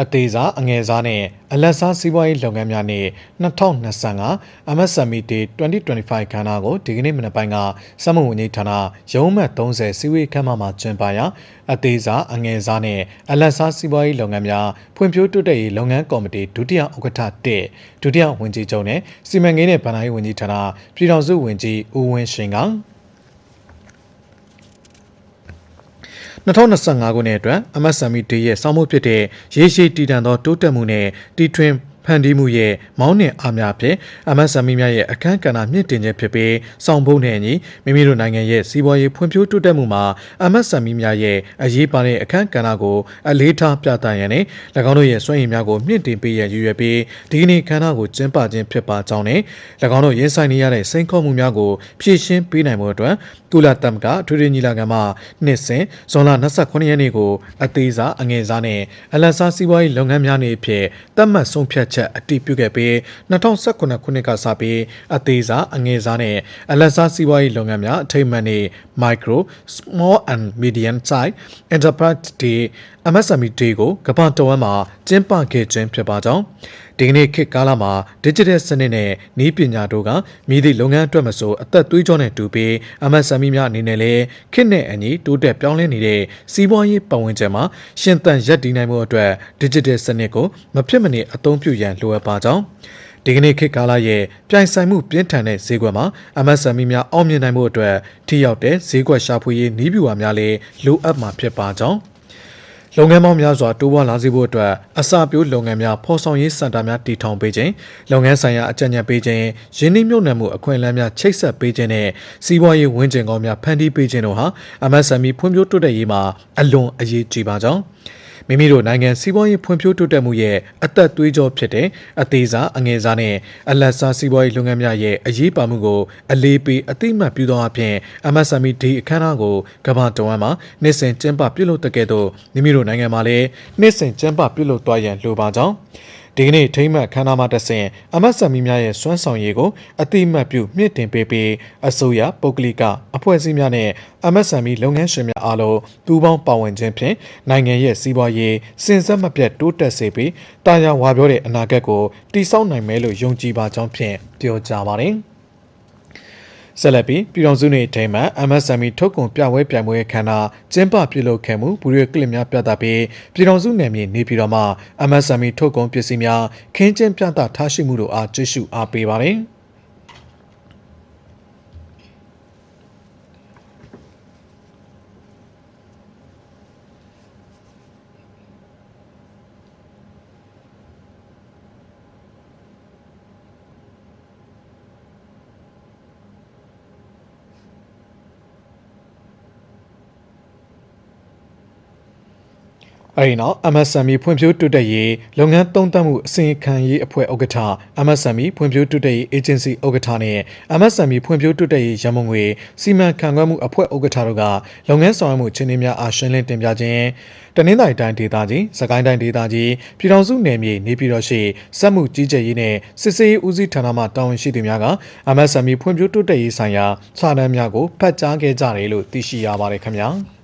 အသေးစားအငယ်စားနဲ့အလက်စားစီးပွားရေးလုပ်ငန်းများနဲ့2025 MSME Day 2025ခန်းနာကိုဒီကနေ့မနက်ပိုင်းကစက်မှုဝန်ကြီးဌာနရုံးမှတ်30စီဝေးခန်းမမှာကျင်းပရာအသေးစားအငယ်စားနဲ့အလက်စားစီးပွားရေးလုပ်ငန်းများဖွံ့ဖြိုးတိုးတက်ရေးလုပ်ငန်းကော်မတီဒုတိယဥက္ကဋ္ဌ1ဒုတိယဝန်ကြီးချုပ်နဲ့စီမံကိန်းနဲ့ဗဏ္ဍာရေးဝန်ကြီးဌာနပြည်ထောင်စုဝန်ကြီးဦးဝင်းရှင်က 2025ခုနှစ်အတွက် MSME Day ရဲ့စောင့်မှုဖြစ်တဲ့ရေရှည်တည်တံ့သောတိုးတက်မှုနဲ့တီထွင် ဖန်တီးမှုရဲ့မောင်းနှင်အားများဖြင့် MSME များရဲ့အခမ်းကဏ္ဍမြင့်တင်ခြင်းဖြစ်ပြီးစောင့်ဖို့နဲ့အညီမိမိတို့နိုင်ငံရဲ့စီးပွားရေးဖွံ့ဖြိုးတိုးတက်မှုမှာ MSME များရဲ့အရေးပါတဲ့အခမ်းကဏ္ဍကိုအလေးထားပြသရန်နဲ့၎င်းတို့ရဲ့စွမ်းရည်များကိုမြင့်တင်ပေးရန်ရည်ရွယ်ပြီးဒီကနေ့ခမ်းနားကိုကျင်းပခြင်းဖြစ်ပါကြောင်းနဲ့၎င်းတို့ရင်ဆိုင်နေရတဲ့စိန်ခေါ်မှုများကိုဖြည့်ရှင်းပေးနိုင်မှုအတွက်ကုလသမဂ္ဂအထွေထွေညီလာခံမှာနှစ်စဉ်ဇွန်လ29ရက်နေ့ကိုအသေးစားအငယ်စားနဲ့အလတ်စားစီးပွားရေးလုပ်ငန်းများနေအဖြစ်သတ်မှတ်ဆုံးဖြတ်ချက်အတည်ပြုခဲ့ပြီး2019ခုနှစ်ကစပြီးအသေးစားအငယ်စားနဲ့အလတ်စားစီးပွားရေးလုပ်ငန်းများအထိမ့်မှန်နေ micro small and medium size enterprise day MSME day ကိုကမ္ဘာတော်ဝန်မှာကျင်းပခဲ့ခြင်းဖြစ်ပါကြောင်းဒီကနေ့ခေတ်ကာလမှာ digital စနစ်နဲ့နည်းပညာတို့ကမြည်သည့်လုပ်ငန်းအတွက်မဆိုအသက်သွေးကြောနဲ့တူပြီး MSME များအနေနဲ့လည်းခေတ်နဲ့အညီတိုးတက်ပြောင်းလဲနေတဲ့စီးပွားရေးပတ်ဝန်းကျင်မှာရှင်သန်ရပ်တည်နိုင်မှုအတွက် digital စနစ်ကိုမဖြစ်မနေအသုံးပြုရန်လိုအပ်ပါကြောင်း ဒီကနေ့ခေတ်ကာလရဲ့ပြိုင်ဆိုင်မှုပြင်းထန်တဲ့ဈေးကွက်မှာ MSME များအောင်မြင်နိုင်မှုအတွက်ထိရောက်တဲ့ဈေးကွက်ရှာဖွေရေးနည်းဗျူဟာများလည်းလိုအပ်မှာဖြစ်ပါကြောင်းလုပ်ငန်းပေါင်းများစွာတိုးပွားလာစေဖို့အတွက်အစာပြိုးလုပ်ငန်းများဖော်ဆောင်ရေးစင်တာများတည်ထောင်ပေးခြင်းလုပ်ငန်းဆိုင်ရာအကြံဉာဏ်ပေးခြင်းရင်းနှီးမြှုပ်နှံမှုအခွင့်အလမ်းများချိတ်ဆက်ပေးခြင်းနဲ့စီးပွားရေးဝန်းကျင်ကောင်းများဖန်တီးပေးခြင်းတို့ဟာ MSME ဖွံ့ဖြိုးတိုးတက်ရေးမှာအလွန်အရေးကြီးပါကြောင်း မိမိတို့နိုင်ငံစီးပွားရေးဖွံ့ဖြိုးတိုးတက်မှုရဲ့အသက်သွေးကြောဖြစ်တဲ့အသေးစားအငယ်စားနဲ့အလတ်စားစီးပွားရေးလုပ်ငန်းများရဲ့အရေးပါမှုကိုအလေးပေးအသိမှတ်ပြုသောအပြင် MSME D အခမ်းအနားကိုကမ္ဘာတဝန်းမှာနှစ်စဉ်ကျင်းပပြုလုပ်တဲ့ကဲ့သို့မိမိတို့နိုင်ငံမှာလည်းနှစ်စဉ်ကျင်းပပြုလုပ်သွားရန်လိုပါကြောင်း ဒီကနေ့ထိမ့်မှတ်ခမ်းနားမှာတက်ဆင် MSME များရဲ့စွမ်းဆောင်ရည်ကိုအတိမတ်ပြုမြင့်တင်ပေးပြီးအစိုးရပုဂ္ဂလိကအဖွဲ့အစည်းများနဲ့ MSME လုပ်ငန်းရှင်များအားလုံးပူးပေါင်းပါဝင်ခြင်းဖြင့်နိုင်ငံရဲ့စီးပွားရေးစဉ်ဆက်မပြတ်တိုးတက်စေပြီးတာယာဝါပြောတဲ့အနာဂတ်ကိုတည်ဆောက်နိုင်မယ်လို့ယုံကြည်ပါကြောင်းဖြင့်ပြောကြားပါတယ်။ ဆက်လက်ပြီးပြည်တော်စုနေထိမ်းမှ MSME ထုတ်ကုန်ပြပွဲပြိုင်ပွဲခမ်းနားကျင်းပပြုလုပ်ခဲ့မှုဘူရီကလစ်များပြသပြီးပြည်တော်စုနယ်မြေနေပြည်တော်မှာ MSME ထုတ်ကုန်ပစ္စည်းများခင်းကျင်းပြသထားရှိမှုတို့အားကြည့်ရှုအားပေးပါတယ်။ အဲဒီနောက် MSME ဖွံ့ဖြိုးတိုးတက်ရေးလုပ်ငန်းသုံးသပ်မှုအစီအခံရေးအဖွဲ့ဥက္ကဋ္ဌ MSME ဖွံ့ဖြိုးတိုးတက်ရေး agency ဥက္ကဋ္ဌနဲ့ MSME ဖွံ့ဖြိုးတိုးတက်ရေးရန်ပုံငွေစီမံခန့်ခွဲမှုအဖွဲ့ဥက္ကဋ္ဌတို့ကလုပ်ငန်းဆောင်ရွက်မှုအခြေအနေများအားရှင်းလင်းတင်ပြခြင်းတနင်္သာရီတိုင်းဒေသကြီးစကိုင်းတိုင်းဒေသကြီးပြည်ထောင်စုနယ်မြေနေပြည်တော်ရှိစက်မှုကြီးကြပ်ရေးနဲ့စစ်ဆေးရေးဦးစီးဌာနမှတာဝန်ရှိသူများက MSME ဖွံ့ဖြိုးတိုးတက်ရေးဆိုင်ရာစာတမ်းများကိုဖတ်ကြားခဲ့ကြတယ်လို့သိရှိရပါတယ်ခင်ဗျာ။